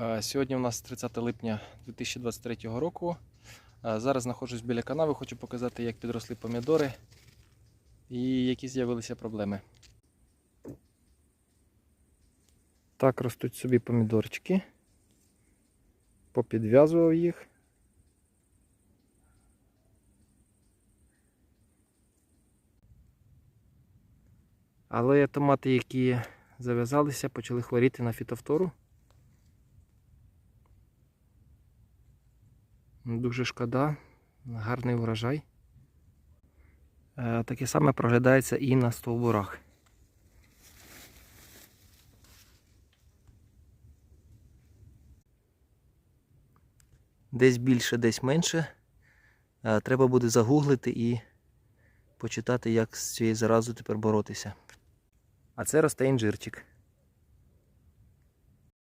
Е, Сьогодні у нас 30 липня 2023 року. Е, Зараз знаходжусь біля канави, хочу показати, як підросли помідори і які з'явилися проблеми. Так ростуть собі помідорчики. Попідв'язував їх. Але томати, які зав'язалися, почали хворіти на фітофтору. Дуже шкода, гарний урожай. Е, Таке саме проглядається і на стовбурах. Десь більше, десь менше. Е, Треба буде загуглити і почитати, як з цією заразою тепер боротися. А це росте інжирчик.